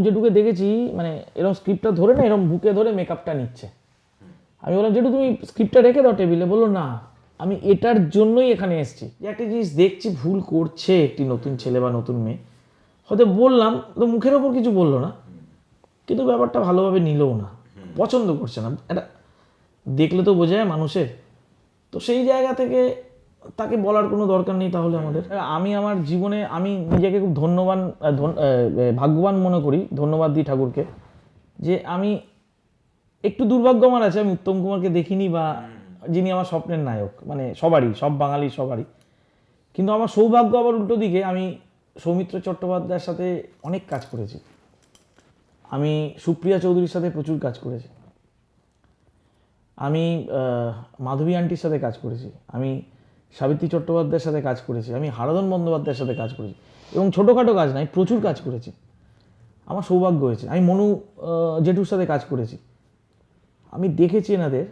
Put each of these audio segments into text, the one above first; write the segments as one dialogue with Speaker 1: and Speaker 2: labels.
Speaker 1: যেটুকু দেখেছি মানে এরকম স্ক্রিপ্টটা ধরে না এরকম বুকে ধরে মেকআপটা নিচ্ছে। আমি বললাম যেটু তুমি স্ক্রিপ্টটা রেখে দাও টেবিলে বলল, না, আমি এটার জন্যই এখানে এসেছি। যে একটা জিনিস দেখছি, ভুল করছে একটি নতুন ছেলে বা নতুন মেয়ে। হয়তো বললাম তো মুখের ওপর কিছু বলল না। কিন্তু ব্যাপারটা ভালোভাবে নিলও না। পছন্দ করছে না। এটা দেখলে তো বোঝা যায় মানুষের। তো সেই জায়গা থেকে তাকে বলার কোনো দরকার নেই তাহলে আমাদের। আমি আমার জীবনে, আমি নিজেকে খুব ধন্যবান ভাগ্যবান মনে করি, ধন্যবাদ দিই ঠাকুরকে, যে আমি একটু দুর্ভাগ্য আমার আছে, আমি উত্তম কুমারকে দেখিনি বা যিনি আমার স্বপ্নের নায়ক মানে সবারই, সব বাঙালি সবারই। কিন্তু আমার সৌভাগ্য আবার উল্টো দিকে, আমি সৌমিত্র চট্টোপাধ্যায়ের সাথে অনেক কাজ করেছি। আমি সুপ্রিয়া চৌধুরীর সাথে প্রচুর কাজ করেছি। আমি মাধবী আন্টির সাথে কাজ করেছি। আমি সাবিত্রী চট্টোপাধ্যায়ের সাথে কাজ করেছি, আমি হারাধন বন্দ্যোপাধ্যায়ের সাথে কাজ করেছি এবং ছোটোখাটো কাজ নাই প্রচুর কাজ করেছি। আমার সৌভাগ্য হয়েছে, আমি মনু জেঠুর সাথে কাজ করেছি। আমি দেখেছি এনাদের,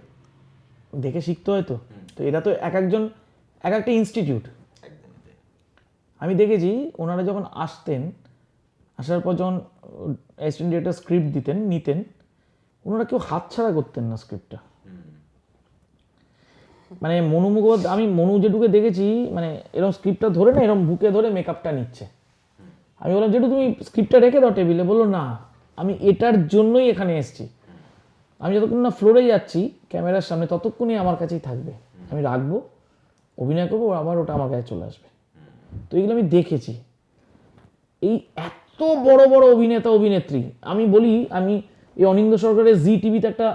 Speaker 1: দেখে শিখতে হয় তো তো এরা তো এক একজন, এক একটা ইনস্টিটিউট আমি দেখেছি ওনারা যখন আসতেন, আসার পর যখন অ্যাসিস্ট্যান্ট ডিরেক্টর স্ক্রিপ্ট দিতেন, নিতেন, ওনারা কেউ হাতছাড়া করতেন না স্ক্রিপ্টটা মানে মনু মুখোপাধ্যায়, আমি মনু যেটুকু দেখেছি মানে এরকম স্ক্রিপ্টটা ধরে না এরকম বুকে ধরে মেকআপটা নিচ্ছে। আমি বললাম যেটু তুমি স্ক্রিপ্টটা রেখে দাও টেবিলে। বলল, না, আমি এটার জন্যই এখানে এসেছি। আমি যতক্ষণ না ফ্লোরে যাচ্ছি, ক্যামেরার সামনে ততক্ষণই আমার কাছেই থাকবে। আমি রাখব, অভিনয় করব, আবার ওটা আমার কাছে চলে আসবে। তো এগুলো আমি দেখেছি। এই এত বড় বড় অভিনেতা, অভিনেত্রী, আমি বলি, আমি, এই অনিন্দ সরকারের জি টিভিতে একটা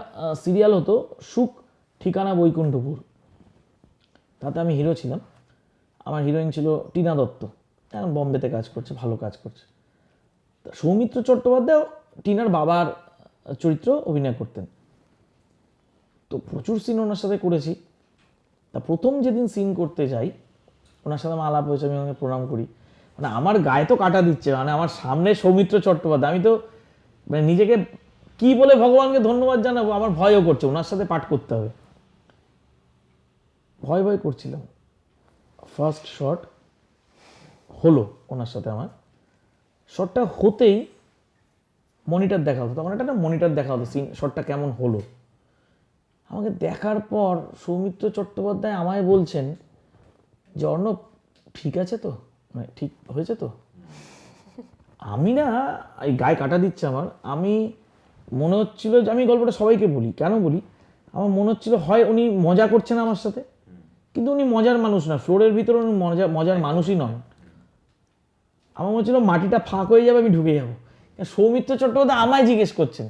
Speaker 1: সিরিয়াল হতো, সুখ, ঠিকানা বৈকুণ্ঠপুর। তাতে আমি হিরো ছিলাম। আমার হিরোইন ছিল টিনা দত্ত। এখন বম্বেতে কাজ করছে, ভালো কাজ করছে। তা সৌমিত্র চট্টোপাধ্যায় টিনার বাবার চরিত্র অভিনয় করতেন। তো প্রচুর সিন ওনার সাথে করেছি। তা প্রথম যেদিন সিন করতে যাই, ওনার সাথে আমার আলাপ হয়েছে, আমি ওনাকে প্রণাম করি। মানে আমার গায়ে তো কাটা দিচ্ছে মানে আমার সামনে সৌমিত্র চট্টোপাধ্যায়। আমি তো মানে নিজেকে কি বলে ভগবানকে ধন্যবাদ জানাব, আমার ভয়ও করছে, ওনার সাথে পাঠ করতে হবে। ভয় ভয় করছিলাম। ফার্স্ট শট হলো ওনার সাথে আমার। শটটা হতেই মনিটর দেখা হতো। তখন একটা না মনিটর দেখা হতো সিন শটটা কেমন হলো। আমাকে দেখার পর সৌমিত্র চট্টোপাধ্যায় আমায় বলছেন যে, অর্ণব, ঠিক আছে তো? মানে ঠিক হয়েছে তো? আমি না, এই গায়ে কাটা দিচ্ছে আমার। আমি মনে হচ্ছিল যে, আমি গল্পটা সবাইকে বলি। কেন বলি? আমার মনে হচ্ছিল হয় উনি মজা করছেন আমার সাথে কিন্তু উনি মজার মানুষ না ফ্লোরের ভিতরে উনি মজা মজার মানুষই নন। আমার মনে হচ্ছিল মাটিটা ফাঁক হয়ে যাবে আমি ঢুকে যাব। সৌমিত্র চট্টোপাধ্যায় আমায় জিজ্ঞেস করছেন।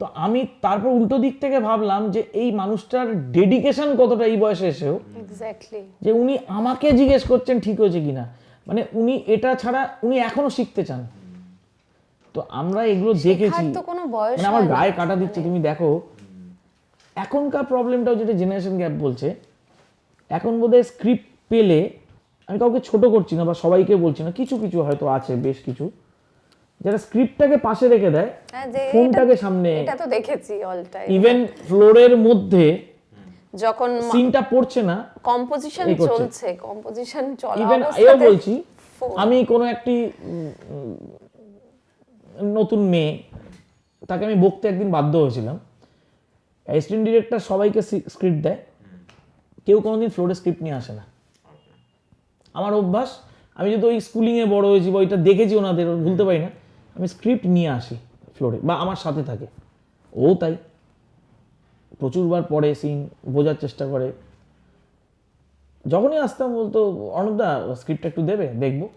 Speaker 1: তো আমি তারপর উল্টো দিক থেকে ভাবলাম যে এই মানুষটার ডেডিকেশন কতটা এই বয়সে এসেও?
Speaker 2: এক্স্যাক্টলি
Speaker 1: যে উনি আমাকে জিজ্ঞেস করছেন ঠিক হয়েছে কিনা। মানে উনি এটা ছাড়া উনি এখনও শিখতে চান। তো আমরা এগুলো দেখেছি। মানে আমার গায়ে কাটা দিচ্ছে তুমি দেখো। এখনকার প্রবলেমটাও যেটা জেনারেশন গ্যাপ বলছে এখন বোধহয় স্ক্রিপ্ট পেলে আমি কাউকে ছোট করছি না বা সবাইকে বলছি না কিছু কিছু হয়তো আছে বেশ কিছু। যারা স্ক্রিপ্টটাকে পাশে রেখে দেয়
Speaker 2: হ্যাঁ
Speaker 1: ফোনটাকে সামনে
Speaker 2: এটা তো দেখেছি অল টাইম
Speaker 1: ইভেন ফ্লোরের মধ্যে
Speaker 2: যখন
Speaker 1: সিনটা পড়ছে না
Speaker 2: কম্পোজিশন চলছে কম্পোজিশন চলা
Speaker 1: ইভেন এও বলছি আমি কোনো একটি নতুন মেয়ে তাকে আমি বকতে একদিন বাধ্য হয়েছিলাম। অ্যাসিস্ট্যান্ট ডিরেক্টর সবাইকে স্ক্রিপ্ট দেয়। কেউ কোনোদিন ফ্লোরে স্ক্রিপ্ট নিয়ে আসে না। আমার অভ্যাস, আমি যদি ওই স্কুলিংয়ে বড় হয়েছি বা ওইটা দেখেছি ওনাদের ভুলতে পারি না, আমি স্ক্রিপ্ট নিয়ে আসি ফ্লোরে বা আমার সাথে থাকে। ও তাই। প্রচুরবার পরে সিন বোঝার চেষ্টা করে। যখনই আসতাম বলতো অর্ণবদা স্ক্রিপ্টটা একটু দেবে? দেখব।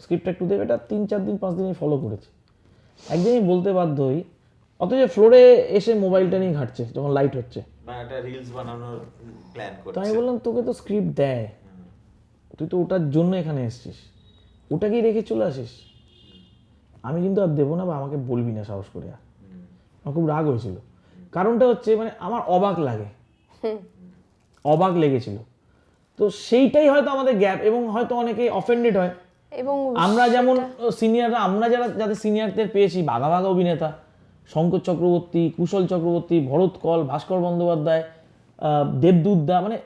Speaker 1: স্ক্রিপ্টটা একটু দেবে, এটা তিন, চার দিন, পাঁচ দিনই ফলো করেছি। একদিনই বলতে বাধ্য হই, অথচ ফ্লোরে এসে মোবাইলটা নিয়ে ঘাটছে, যখন লাইট হচ্ছে।
Speaker 3: বা একটা রিলস বানানোর প্ল্যান
Speaker 1: তো আমি বললাম তোকে তো স্ক্রিপ্ট দেয়। তুই তো ওটার জন্য এখানে এসেছিস। ওটাকেই রেখে চলে আসিস। আমি কিন্তু আর দেবো না বা আমাকে বলবি না সাহস করে আর। আমার খুব রাগ হয়েছিল। কারণটা হচ্ছে মানে আমার অবাক লাগে। অবাক লেগেছিল। তো সেইটাই হয়তো আমাদের গ্যাপ এবং হয়তো অনেকে অফেন্ডেড হয়।
Speaker 2: এবং
Speaker 1: আমরা যেমন সিনিয়ররা আমরা যারা যাদের সিনিয়রদের পেয়েছি বাঘা বাঘা অভিনেতা শঙ্কর চক্রবর্তী কুশল চক্রবর্তী ভরত কল ভাস্কর বন্দ্যোপাধ্যায় দেবদূত দা মানে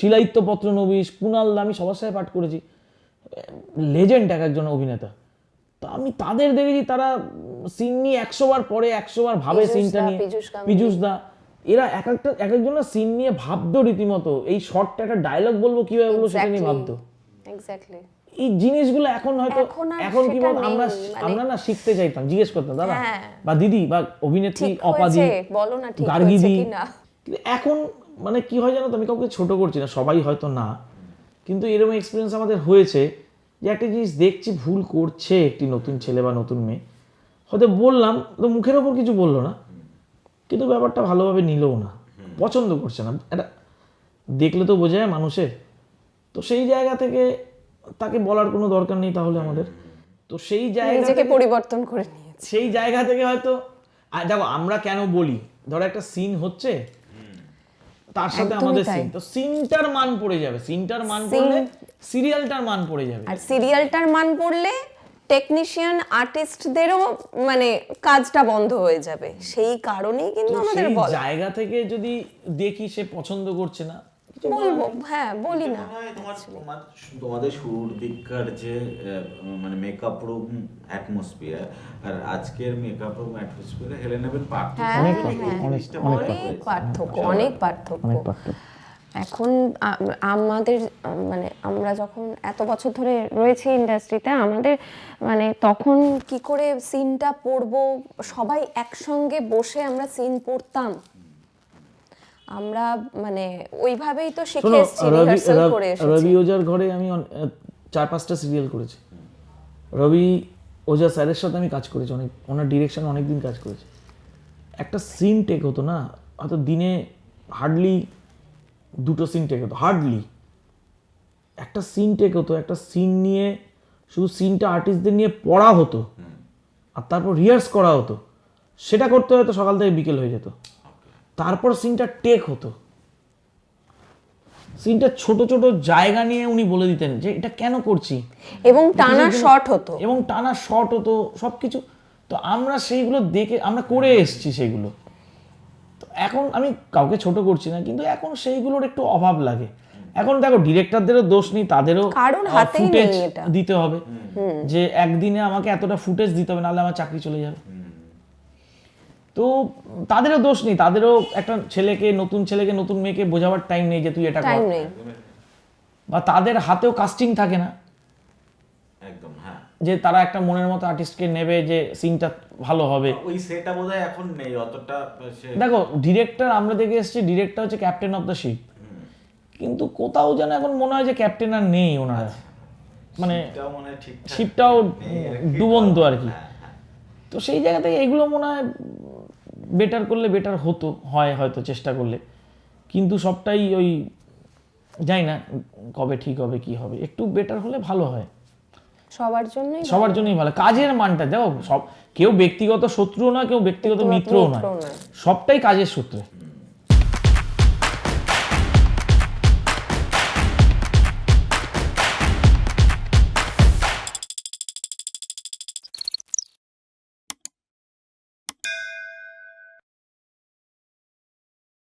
Speaker 1: শিলাইত্য পত্র নবীশ কুণাল দা আমি সবার সাথে পাঠ করেছি। লেজেন্ড এক একজন অভিনেতা। তো আমি তাদের দেখেছি তারা সিন নিয়ে একশো বার পরে একশো বার ভাবে সিনটা নিয়ে।
Speaker 2: পীযূষ
Speaker 1: দা এরা এক একটা এক একজন সিন নিয়ে ভাবতো রীতিমতো। এই শর্টটা একটা ডায়লগ বলব কীভাবে বলব সেটা নিয়ে ভাবতো।
Speaker 2: এক্স্যাক্টলি
Speaker 1: এই জিনিসগুলো এখন হয়তো
Speaker 2: এখন
Speaker 1: কি বলতো আমরা
Speaker 2: মানে-
Speaker 1: আমরা না শিখতে চাইতাম জিজ্ঞেস করতাম দাদা
Speaker 2: হ্যাঁ।
Speaker 1: বা দিদি বা অভিনেত্রী অপাদি
Speaker 2: বলো না ঠিক
Speaker 1: গার্গিদি
Speaker 2: কি না
Speaker 1: এখন মানে কি হয় জানো তো আমি কাউকে ছোট করছি না সবাই হয়তো না। কিন্তু এরকম এক্সপিরিয়েন্স আমাদের হয়েছে যে একটা জিনিস দেখছি ভুল করছে একটি নতুন ছেলে বা নতুন মেয়ে। হয়তো বললাম তো মুখের ওপর কিছু বলল না। কিন্তু ব্যাপারটা ভালোভাবে নিলও না। পছন্দ করছে না। এটা দেখলে তো বোঝা যায় মানুষের। তো সেই জায়গা থেকে তাকে বলার কোনো দরকার নেই তাহলে আমাদের। তো সেই জায়গা
Speaker 2: নিজেকে পরিবর্তন করে নিয়েছে।
Speaker 1: সেই জায়গা থেকে হয়তো দেখো আমরা কেন বলি? ধরো একটা সিন হচ্ছে তার সাথে আমাদের সিন তো সিনটার মান পড়ে যাবে। সিনটার মান পড়লে সিরিয়ালটার মান পড়ে যাবে।
Speaker 2: আর সিরিয়ালটার মান পড়লে টেকনিশিয়ান আর্টিস্টদেরও মানে কাজটা বন্ধ হয়ে যাবে। সেই কারণেই কিন্তু আমাদের বলা।
Speaker 1: জায়গা থেকে যদি দেখি সে পছন্দ করছে না
Speaker 2: বলব হ্যাঁ বলি না
Speaker 3: তোমাদের শুরুর দিককার যে মানে মেকআপ রুম অ্যাটমসফিয়ার আর আজকের মেকআপ রুম অ্যাটমসফিয়ার হেলেনাবেল পার্থক্য
Speaker 2: হ্যাঁ, হ্যাঁ,
Speaker 1: পার্থক্য, অনেক।
Speaker 2: পার্থক্য। অনেক পার্থক্য। এখন আমাদের মানে আমরা যখন এত বছর ধরে রয়েছি ইন্ডাস্ট্রিতে আমাদের মানে তখন কি করে সিনটা পড়ব সবাই একসঙ্গে বসে আমরা সিন পড়তাম আমরা মানে ওইভাবেই তো শিখে এসেছি রিহার্সাল করে এসেছি।
Speaker 1: রবি ওজার ঘরে আমি চার পাঁচটা সিরিয়াল করেছি। রবি ওজা স্যারের সাথে আমি কাজ করেছি অনেক ওনার ডিরেকশন অনেকদিন কাজ করেছি। একটা সিন টেক হতো না হয়তো দিনে হার্ডলি দুটো সিন টেক হতো হার্ডলি একটা সিন টেক হতো একটা সিন নিয়ে শুধু সিনটা আর্টিস্টদের নিয়ে পড়া হতো আর তারপর রিহার্স করা হতো। সেটা করতে হয়তো সকাল থেকে বিকেল হয়ে যেত। তারপর সিনটা টেক হতো। সিনটা ছোট ছোট জায়গা নিয়ে উনি বলে দিতেন যে এটা কেন করছি?
Speaker 2: এবং টানা শর্ট হতো।
Speaker 1: এবং টানা শর্ট হতো সব কিছু তো আমরা সেইগুলো দেখে আমরা করে এসেছি সেইগুলো। তো এখন আমি কাউকে ছোট করছি না কিন্তু এখন সেইগুলোর একটু অভাব লাগে। এখন দেখো ডিরেক্টরদেরও দোষ নেই তাদেরও
Speaker 2: কারোর হাতেই নেই
Speaker 1: ফুটেজ
Speaker 2: এটা।
Speaker 1: দিতে হবে যে একদিনে আমাকে এতটা ফুটেজ দিতে হবে নাহলে আমার চাকরি চলে যাবে। তো তাদেরও দোষ নেই তাদেরও একটা ছেলেকে নতুন ছেলেকে নতুন মেয়েকে বোঝাবার টাইম নেই যে তুই এটা কর।
Speaker 2: টাইম নেই।
Speaker 1: বা তাদের হাতেও কাস্টিং থাকে না।
Speaker 3: একদম হ্যাঁ।
Speaker 1: যে তারা একটা মনের মতো আর্টিস্টকে নেবে যে সিনটা ভালো হবে।
Speaker 3: ওই সেটা বোধহয় এখন নেই অতটা
Speaker 1: দেখো ডিরেক্টর আমরা দেখে এসেছি ডিরেক্টর হচ্ছে ক্যাপ্টেন অফ দ্য শিপ কিন্তু কোথাও যেন এখন মনে হয় যে ক্যাপ্টেন আর নেই ওনারা। মানে
Speaker 3: মনে হয়
Speaker 1: শিপটাও
Speaker 3: নেই আর কি।
Speaker 1: ডুবন্ত আর কি।
Speaker 3: হ্যাঁ, হ্যাঁ।
Speaker 1: তো সেই জায়গা থেকে এগুলো মনে হয় বেটার করলে বেটার হতো হয় হয়তো চেষ্টা করলে। কিন্তু সবটাই ওই যাই না কবে ঠিক হবে কি হবে। একটু বেটার হলে ভালো হয়।
Speaker 2: সবার জন্যই
Speaker 1: সবার জন্যই ভালো। কাজের মানটা দেখো সব কেউ ব্যক্তিগত শত্রুও না কেউ ব্যক্তিগত মিত্রও নয়।
Speaker 2: মিত্রও নয়।
Speaker 1: সবটাই কাজের সূত্রে।